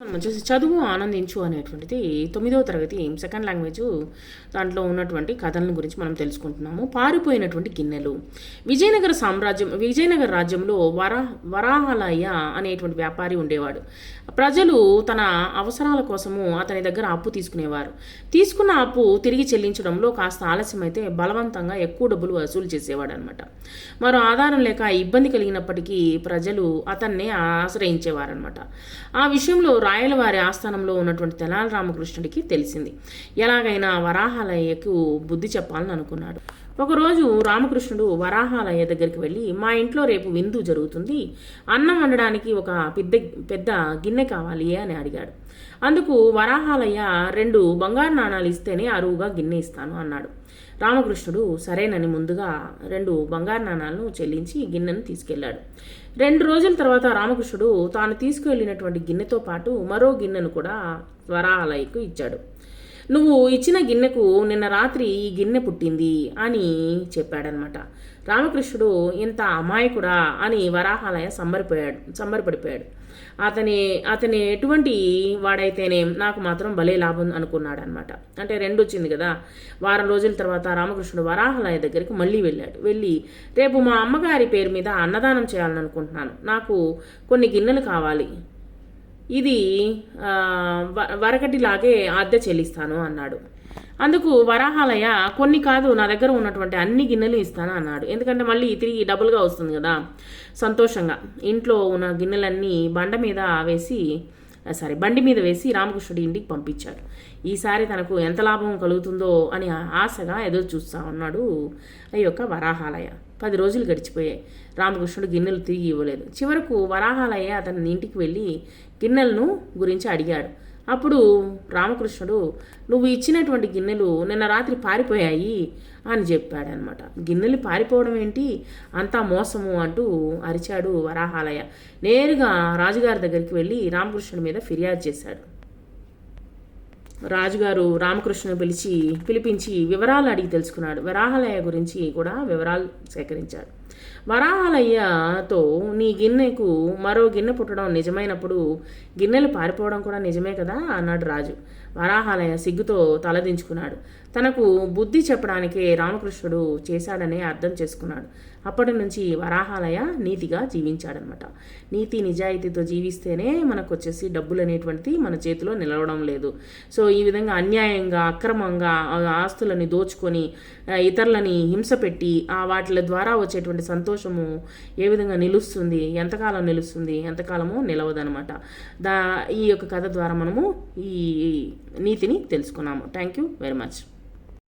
మనం వచ్చేసి చదువు ఆనందించు అనేటువంటిది తొమ్మిదవ తరగతి సెకండ్ లాంగ్వేజ్ దాంట్లో ఉన్నటువంటి కథలను గురించి మనం తెలుసుకుంటున్నాము. పారిపోయినటువంటి గిన్నెలు. విజయనగర సామ్రాజ్యం విజయనగర రాజ్యంలో వరా వరాహలయ్య అనేటువంటి వ్యాపారి ఉండేవాడు. ప్రజలు తన అవసరాల కోసము అతని దగ్గర అప్పు తీసుకునేవారు. తీసుకున్న అప్పు తిరిగి చెల్లించడంలో కాస్త ఆలస్యమైతే బలవంతంగా ఎక్కువ డబ్బులు వసూలు చేసేవాడు అనమాట మరో ఆధారం లేక ఇబ్బంది కలిగినప్పటికీ ప్రజలు అతన్నే ఆశ్రయించేవారనమాట ఆ విషయంలో రాయలవారి ఆస్థానంలో ఉన్నటువంటి తెనాల రామకృష్ణుడికి తెలిసింది. ఎలాగైనా వరాహాలయ్యకు బుద్ధి చెప్పాలని అనుకున్నాడు. ఒకరోజు రామకృష్ణుడు వరాహాలయ్య దగ్గరికి వెళ్ళి మా ఇంట్లో రేపు విందు జరుగుతుంది. అన్నం వండడానికి ఒక పెద్ద పెద్ద గిన్నె కావాలి అని అడిగాడు. అందుకు వరాహాలయ్య రెండు బంగారు నాణాలు ఇస్తేనే అరువుగా గిన్నె ఇస్తాను అన్నాడు. రామకృష్ణుడు సరేనని ముందుగా రెండు బంగారు నాణాలను చెల్లించి గిన్నెను తీసుకెళ్ళాడు రెండు రోజుల తర్వాత రామకృష్ణుడు తాను తీసుకువెళ్ళినటువంటి గిన్నెతో పాటు మరో గిన్నెను కూడా వరాహాలయ్యకు ఇచ్చాడు. నువ్వు ఇచ్చిన గిన్నెకు నిన్న రాత్రి ఈ గిన్నె పుట్టింది అని చెప్పాడనమాట. రామకృష్ణుడు ఇంత అమాయకుడా అని వరాహాలయ సంబరిపోయాడు సంబరపడిపోయాడు. అతని అతని ఎటువంటి వాడైతేనే నాకు మాత్రం భలే లాభం అనుకున్నాడు అనమాట అంటే రెండు వచ్చింది కదా. వారం రోజుల తర్వాత రామకృష్ణుడు వరాహలయ దగ్గరికి మళ్ళీ వెళ్ళాడు. వెళ్ళి రేపు మా అమ్మగారి పేరు మీద అన్నదానం చేయాలని అనుకుంటున్నాను నాకు కొన్ని గిన్నెలు కావాలి. ఇది వరకటిలాగే అద్దె చెల్లిస్తాను అన్నాడు. అందుకు వరాహాలయ కొన్ని కాదు నా దగ్గర ఉన్నటువంటి అన్ని గిన్నెలు ఇస్తాను అన్నాడు. ఎందుకంటే మళ్ళీ తిరిగి డబుల్గా వస్తుంది కదా సంతోషంగా. ఇంట్లో ఉన్న గిన్నెలన్నీ బండ మీద వేసి సారీ బండి మీద వేసి రామకృష్ణుడి ఇంటికి పంపించాడు. ఈసారి తనకు ఎంత లాభం కలుగుతుందో అని ఆశగా ఎదురు చూస్తా ఉన్నాడు ఈ యొక్క వరాహాలయ. పది రోజులు గడిచిపోయాయి. రామకృష్ణుడు గిన్నెలు తిరిగి ఇవ్వలేదు. చివరకు వరాహాలయ అతని ఇంటికి వెళ్ళి గిన్నెలను గురించి అడిగాడు. అప్పుడు రామకృష్ణుడు నువ్వు ఇచ్చినటువంటి గిన్నెలు నిన్న రాత్రి పారిపోయాయి అని చెప్పాడనమాట. గిన్నెలు పారిపోవడం ఏంటి? అంతా మోసము అంటూ అరిచాడు వరాహాలయ నేరుగా రాజుగారి దగ్గరికి వెళ్ళి రామకృష్ణుడి మీద ఫిర్యాదు చేశాడు. రాజుగారు రామకృష్ణను పిలిచి పిలిపించి వివరాలు అడిగి తెలుసుకున్నాడు. వరాహాలయ గురించి కూడా వివరాలు సేకరించాడు. వరాహాలయ్యతో నీ గిన్నెకు మరో గిన్నె పుట్టడం నిజమైనప్పుడు గిన్నెలు పారిపోవడం కూడా నిజమే కదా అన్నాడు రాజు. వరాహాలయ సిగ్గుతో తలదించుకున్నాడు తనకు బుద్ధి చెప్పడానికే రామకృష్ణుడు చేశాడనే అర్థం చేసుకున్నాడు. అప్పటి నుంచి వరాహాలయ నీతిగా జీవించాడనమాట. నీతి నిజాయితీతో జీవిస్తేనే మనకు వచ్చేసి డబ్బులు అనేటువంటిది మన చేతిలో నిలవడం లేదు. సో ఈ విధంగా అన్యాయంగా అక్రమంగా ఆస్తులని దోచుకొని ఇతరులని హింస పెట్టి ఆ వాటి ద్వారా వచ్చేటువంటి సంతోషము ఏ విధంగా నిలుస్తుంది ఎంతకాలం నిలుస్తుంది ఎంతకాలము నిలవదనమాట దా ఈ యొక్క కథ ద్వారా మనము ఈ నీతిని తెలుసుకున్నాము. Thank you very much